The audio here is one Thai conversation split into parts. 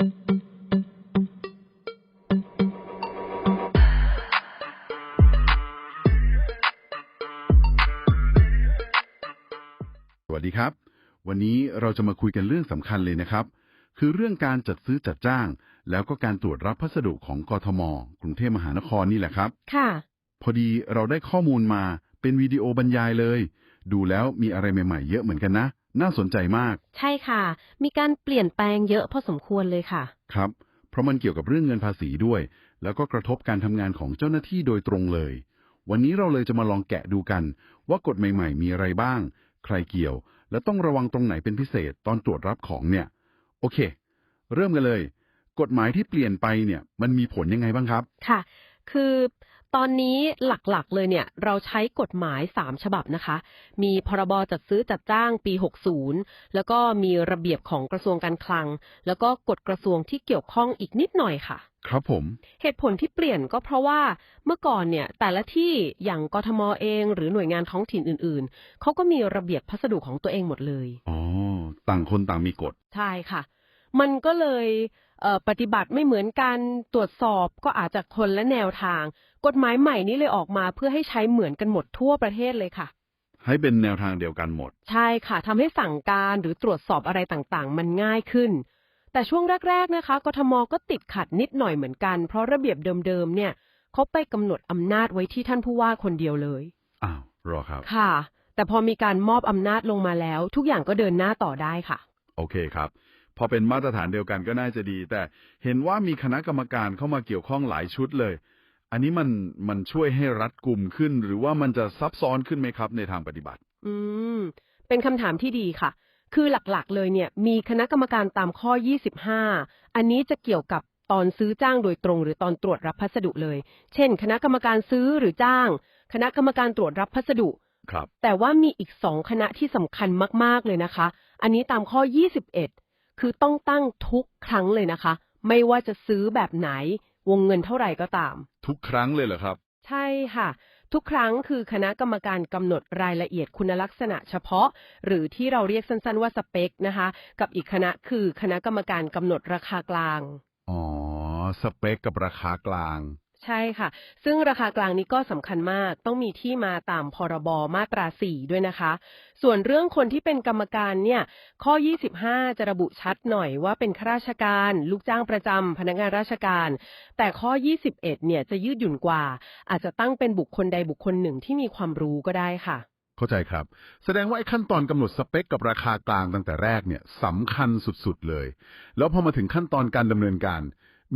สวัสดีครับ วันนี้เราจะมาคุยกันเรื่องสำคัญเลยนะครับ คือเรื่องการจัดซื้อจัดจ้าง แล้วก็การตรวจรับพัสดุของกทม กรุงเทพมหานครนี่แหละครับ ค่ะ พอดีเราได้ข้อมูลมาเป็นวิดีโอบรรยายเลย ดูแล้วมีอะไรใหม่ ๆ เยอะเหมือนกันนะ น่าสนใจมาก ใช่ค่ะ มีการเปลี่ยนแปลงเยอะพอสมควรเลยค่ะ ครับ เพราะมันเกี่ยวกับเรื่องเงินภาษีด้วย แล้วก็กระทบการทำงานของเจ้าหน้าที่โดยตรงเลย วันนี้เราเลยจะมาลองแกะดูกัน ว่ากฎใหม่ๆ มีอะไรบ้าง ใครเกี่ยว และต้องระวังตรงไหนเป็นพิเศษตอนตรวจรับของเนี่ย โอเค เริ่มกันเลย กฎหมายที่เปลี่ยนไปเนี่ย มันมีผลยังไงบ้างครับ ค่ะ คือ ตอนนี้หลักๆเลยเนี่ยเราใช้กฎหมาย 3 ฉบับนะคะ มีพรบจัดซื้อจัดจ้างปี 60 แล้วก็มีระเบียบของกระทรวงการคลัง แล้วก็กฎกระทรวงที่เกี่ยวข้องอีกนิดหน่อยค่ะ ครับผม เหตุผลที่เปลี่ยนก็เพราะว่าเมื่อก่อนเนี่ยแต่ละที่อย่างกทมเอง หรือหน่วยงานท้องถิ่นอื่นๆเขาก็มีระเบียบพัสดุของตัวเองหมดเลยอ๋อต่างคนต่างมีกฎใช่ค่ะ มันก็เลยเอ่อปฏิบัติไม่เหมือนกันตรวจสอบก็อาจจะคนละแนวทาง กฎหมายใหม่นี้เลยออกมาเพื่อให้ใช้เหมือนกันหมดทั่วประเทศเลยค่ะ ให้เป็นแนวทางเดียวกันหมด ใช่ค่ะทำให้สั่งการหรือตรวจสอบอะไรต่างๆ มันง่ายขึ้น แต่ช่วงแรก ๆนะคะกทมก็ติดขัดนิดหน่อยเหมือนกัน เพราะระเบียบเดิมๆเนี่ยเขาไปกำหนดอำนาจไว้ที่ท่านผู้ว่าคนเดียวเลยอ้าวรอครับค่ะ แต่พอมีการมอบอำนาจลงมาแล้ว ทุกอย่างก็เดินหน้าต่อได้ค่ะ โอเคครับ พอเป็นมาตรฐานเดียวกันก็น่าจะดี แต่เห็นว่ามีคณะกรรมการเข้ามาเกี่ยวข้องหลายชุดเลย อันนี้มันมันช่วยให้รัดกลุ่มขึ้น หรือว่ามันจะซับซ้อนขึ้นไหมครับ ในทางปฏิบัติ อืม เป็นคำถามที่ดีค่ะ คือหลักๆ เลยเนี่ย มีคณะกรรมการตามข้อ 25 อันนี้จะเกี่ยวกับตอนซื้อจ้างโดยตรง หรือตอนตรวจรับพัสดุเลย เช่น คณะกรรมการซื้อหรือจ้าง คณะกรรมการตรวจรับพัสดุครับ แต่ว่ามีอีกสองคณะที่สำคัญมากๆเลยนะคะ อันนี้ตามข้อ 21 คือต้องตั้งทุกครั้งเลยนะคะ ไม่ว่าจะซื้อแบบไหน วงเงินเท่าไหร่ก็ตาม ทุกครั้งเลยเหรอครับ ใช่ค่ะ ทุกครั้งคือคณะกรรมการกำหนดรายละเอียดคุณลักษณะเฉพาะ หรือที่เราเรียกสั้นๆว่าสเปคนะคะ กับอีกคณะคือคณะกรรมการกำหนดราคากลาง อ๋อ สเปคกับราคากลาง ใช่ค่ะ ซึ่งราคากลางนี้ก็สำคัญมาก ต้องมีที่มาตามพรบมาตรา 4 ด้วยนะคะ ส่วนเรื่องคนที่เป็นกรรมการเนี่ย ข้อ 25 จะระบุชัดหน่อยว่าเป็นข้าราชการ ลูกจ้างประจำพนักงานราชการ แต่ข้อ 21 เนี่ยจะยืดหยุ่นกว่า อาจจะตั้งเป็นบุคคลใดบุคคลหนึ่งที่มีความรู้ก็ได้ค่ะ เข้าใจครับ แสดงว่าไอ้ขั้นตอนกำหนดสเปคกับราคากลางตั้งแต่แรกเนี่ยสำคัญสุดๆเลย แล้วพอมาถึงขั้นตอนการดำเนินการ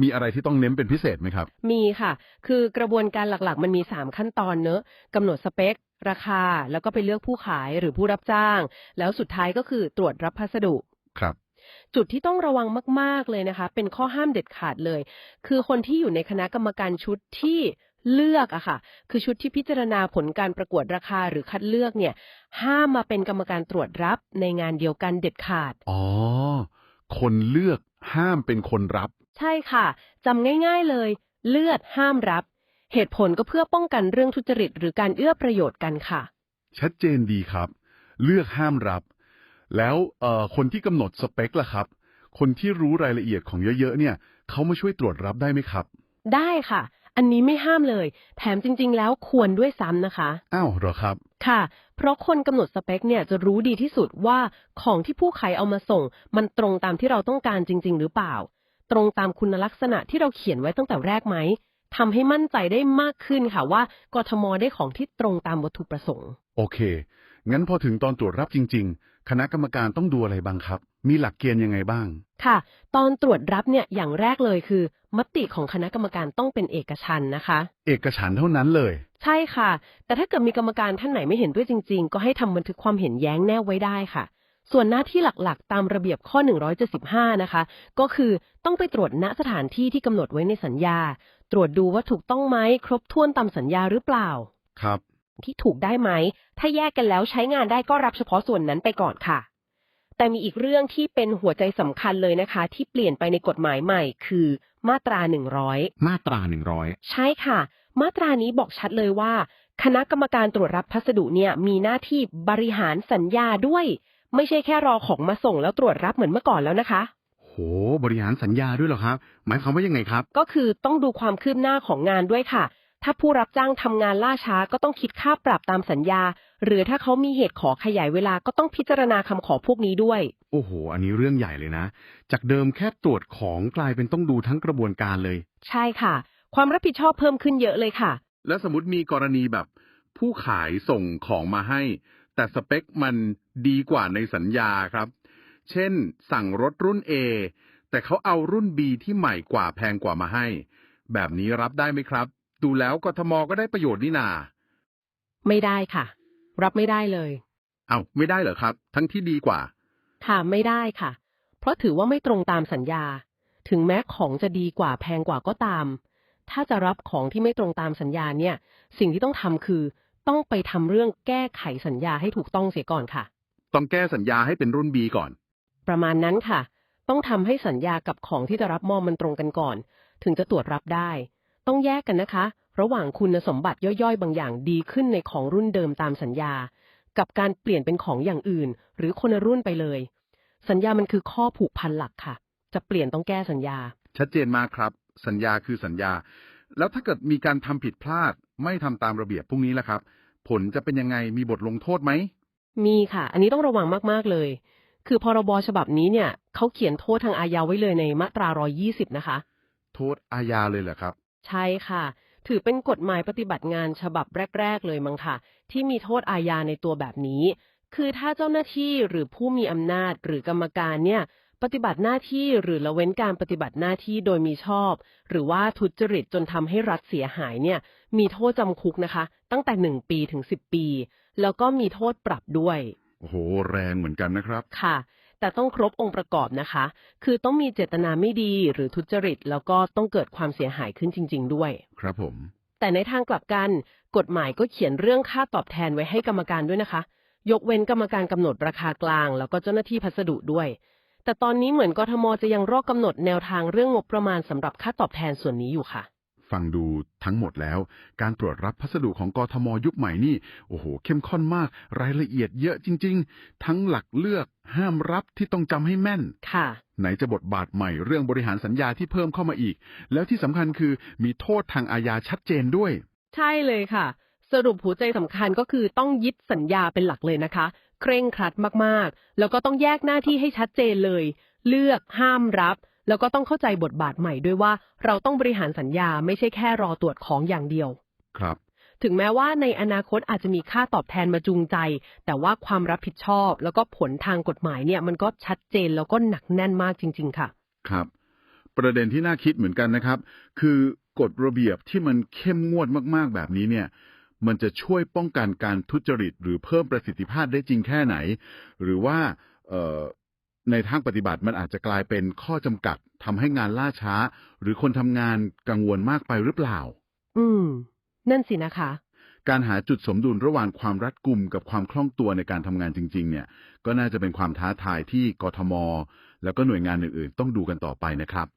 มีอะไรที่ต้องเน้นเป็นพิเศษไหมครับ มีค่ะ คือกระบวนการหลักๆ มันมี 3 ขั้นตอนเนอะกำหนดสเปค ราคา แล้วก็ไปเลือกผู้ขายหรือผู้รับจ้าง แล้วสุดท้ายก็คือตรวจรับพัสดุครับ จุดที่ต้องระวังมาก ๆเลยนะคะ เป็นข้อห้ามเด็ดขาดเลย คือคนที่อยู่ในคณะกรรมการชุดที่เลือกอะค่ะ คือชุดที่พิจารณาผลการประกวดราคาหรือคัดเลือกเนี่ย ห้ามมาเป็นกรรมการตรวจรับในงานเดียวกันเด็ดขาด อ๋อ คนเลือกห้ามเป็นคนรับ ใช่ค่ะจำง่ายๆเลย เลือดห้ามรับ เหตุผลก็เพื่อป้องกันเรื่องทุจริตหรือการเอื้อประโยชน์กันค่ะ ชัดเจนดีครับ เลือกห้ามรับ แล้วเอ่อคนที่กำหนดสเปคล่ะครับ คนที่รู้รายละเอียดของเยอะๆ เนี่ยเขามาช่วยตรวจรับได้ไหมครับ ได้ค่ะ อันนี้ไม่ห้ามเลย แถมจริง ๆ แล้วควรด้วยซ้ำนะคะ อ้าวเหรอครับ ค่ะ เพราะคนกำหนดสเปคเนี่ยจะรู้ดีที่สุดว่าของที่ผู้ขายเอามาส่ง มันตรงตามที่เราต้องการจริง ๆ หรือเปล่า ตรงตามคุณลักษณะที่เราเขียนไว้ตั้งแต่แรกไหมทำให้มั่นใจได้มากขึ้นค่ะว่ากทมได้ของที่ตรงตามวัตถุประสงค์ โอเค งั้นพอถึงตอนตรวจรับจริง ๆ คณะกรรมการต้องดูอะไรบ้างครับ มีหลักเกณฑ์ยังไงบ้าง ค่ะ ตอนตรวจรับเนี่ยอย่างแรกเลยคือ มติของคณะกรรมการต้องเป็นเอกชันท์นะคะ เอกฉันท์เท่านั้นเลย ใช่ค่ะ แต่ถ้าเกิดมีกรรมการท่านไหนไม่เห็นด้วยจริง ๆ ก็ให้ทำบันทึกความเห็นแย้งแนบไว้ได้ค่ะ ส่วนหน้าที่หลักๆ ตามระเบียบข้อ 175 นะคะ ก็คือต้องไปตรวจณสถานที่ที่กำหนดไว้ในสัญญา ตรวจดูว่าถูกต้องไหมครบถ้วนตามสัญญาหรือเปล่า ครับ ที่ถูกได้ไหม ถ้าแยกกันแล้วใช้งานได้ก็รับเฉพาะส่วนนั้นไปก่อนค่ะ แต่มีอีกเรื่องที่เป็นหัวใจสำคัญเลยนะคะ ที่เปลี่ยนไปในกฎหมายใหม่ คือมาตรา 100 มาตราหนึ่งร้อยใช่ค่ะ มาตรานี้บอกชัดเลยว่า คณะกรรมการตรวจรับพัสดุเนี่ยมีหน้าที่บริหารสัญญาด้วย ไม่ใช่แค่รอของมาส่งแล้วตรวจรับเหมือนเมื่อก่อนแล้วนะคะ โห บริหารสัญญาด้วยเหรอครับ หมายความว่ายังไงครับ ก็คือต้องดูความคืบหน้าของงานด้วยค่ะ ถ้าผู้รับจ้างทำงานล่าช้าก็ต้องคิดค่าปรับตามสัญญา หรือถ้าเขามีเหตุขอขยายเวลาก็ต้องพิจารณาคำขอพวกนี้ด้วย โอ้โห อันนี้เรื่องใหญ่เลยนะ จากเดิมแค่ตรวจของกลายเป็นต้องดูทั้งกระบวนการเลย ใช่ค่ะ ความรับผิดชอบเพิ่มขึ้นเยอะเลยค่ะ แล้วสมมติมีกรณีแบบ ผู้ขายส่งของมาให้ แต่สเปคมันดีกว่าในสัญญาครับ เช่น สั่งรถรุ่น A แต่เขาเอารุ่น B ที่ใหม่กว่าแพงกว่ามาให้ แบบนี้รับได้ไหมครับ ดูแล้วกทมก็ได้ประโยชน์นี่นา ไม่ได้ค่ะ รับไม่ได้เลย เอ้าไม่ได้เหรอครับ ทั้งที่ดีกว่า ค่ะไม่ได้ค่ะ เพราะถือว่าไม่ตรงตามสัญญา ถึงแม้ของจะดีกว่าแพงกว่าก็ตาม ถ้าจะรับของที่ไม่ตรงตามสัญญาเนี่ย สิ่งที่ต้องทำคือ ต้องไปทำเรื่องแก้ไขสัญญาให้ถูกต้องเสียก่อนค่ะ ต้องแก้สัญญาให้เป็นรุ่น B ก่อน ประมาณนั้นค่ะ ต้องทำให้สัญญากับของที่จะรับมอบมันตรงกันก่อน ถึงจะตรวจรับได้ ต้องแยกกันนะคะ ระหว่างคุณสมบัติย่อยๆ บางอย่างดีขึ้นในของรุ่นเดิมตามสัญญา กับการเปลี่ยนเป็นของอย่างอื่น หรือคนละรุ่นไปเลย สัญญามันคือข้อผูกพันหลักค่ะ จะเปลี่ยนต้องแก้สัญญา ชัดเจนมากครับ สัญญาคือสัญญา แล้วถ้าเกิดมีการทำผิดพลาดไม่ทำตามระเบียบพวกนี้ล่ะครับ ผลจะเป็นยังไงมีบทลงโทษไหม มีค่ะ อันนี้ต้องระวังมากๆเลย คือพรบฉบับนี้เนี่ยเขาเขียนโทษทางอาญาไว้เลยในมาตรา 120 นะคะ โทษอาญาเลยเหรอครับ ใช่ค่ะ ถือเป็นกฎหมายปฏิบัติงานฉบับแรก ๆ เลยมั้งค่ะ ที่มีโทษอาญาในตัวแบบนี้ คือถ้าเจ้าหน้าที่หรือผู้มีอำนาจหรือกรรมการเนี่ย ปฏิบัติหน้าที่หรือละเว้นการปฏิบัติหน้าที่โดยมีชอบ หรือว่าทุจริตจนทำให้รัฐเสียหายเนี่ย มีโทษจำคุกนะคะ ตั้งแต่1ปีถึง10ปี แล้วก็มีโทษปรับด้วย โอ้โห แรงเหมือนกันนะครับ ค่ะ แต่ต้องครบองค์ประกอบนะคะ คือต้องมีเจตนาไม่ดีหรือทุจริต แล้วก็ต้องเกิดความเสียหายขึ้นจริง ๆ ด้วย ครับผม แต่ในทางกลับกัน กฎหมายก็เขียนเรื่องค่าตอบแทนไว้ให้กรรมการด้วยนะคะ ยกเว้นกรรมการกำหนดราคากลาง แล้วก็เจ้าหน้าที่พัสดุด้วย แต่ตอนนี้เหมือนกทมจะยังรอกำหนดแนวทางเรื่องงบประมาณสำหรับค่าตอบแทนส่วนนี้อยู่ค่ะ ฟังดูทั้งหมดแล้ว การตรวจรับพัสดุของกทมยุคใหม่นี่โอ้โห เข้มข้นมาก รายละเอียดเยอะจริง ๆ ทั้งหลักเลือกห้ามรับที่ต้องจำให้แม่น ค่ะ ไหนจะบทบาทใหม่เรื่องบริหารสัญญาที่เพิ่มเข้ามาอีก แล้วที่สำคัญคือมีโทษทางอาญาชัดเจนด้วย ใช่เลยค่ะ สรุปหัวใจสำคัญก็คือต้องยึดสัญญาเป็นหลักเลยนะคะ เคร่งครัดมากๆ แล้วก็ต้องแยกหน้าที่ให้ชัดเจนเลย เลือกห้ามรับ แล้วก็ต้องเข้าใจบทบาทใหม่ด้วยว่า เราต้องบริหารสัญญาไม่ใช่แค่รอตรวจของอย่างเดียว ครับ ถึงแม้ว่าในอนาคตอาจจะมีค่าตอบแทนมาจูงใจ แต่ว่าความรับผิดชอบ แล้วก็ผลทางกฎหมายเนี่ย มันก็ชัดเจนแล้วก็หนักแน่นมากจริง ๆ ค่ะ ครับ ประเด็นที่น่าคิดเหมือนกันนะครับ คือกฎระเบียบที่มันเข้มงวดมากๆแบบนี้เนี่ย มันจะช่วยป้องกันการทุจริต หรือเพิ่มประสิทธิภาพได้จริงแค่ไหน หรือว่าเอ่อในทางปฏิบัติมันอาจจะกลายเป็นข้อจำกัดทำให้งานล่าช้า หรือคนทำงานกังวลมากไปหรือเปล่า อืม นั่นสินะคะ การหาจุดสมดุลระหว่างความรัดกุมกับความคล่องตัวในการทำงานจริง ๆ เนี่ย ก็น่าจะเป็นความท้าทายที่กทม แล้วก็หน่วยงานอื่น ๆ ต้องดูกันต่อไปนะครับ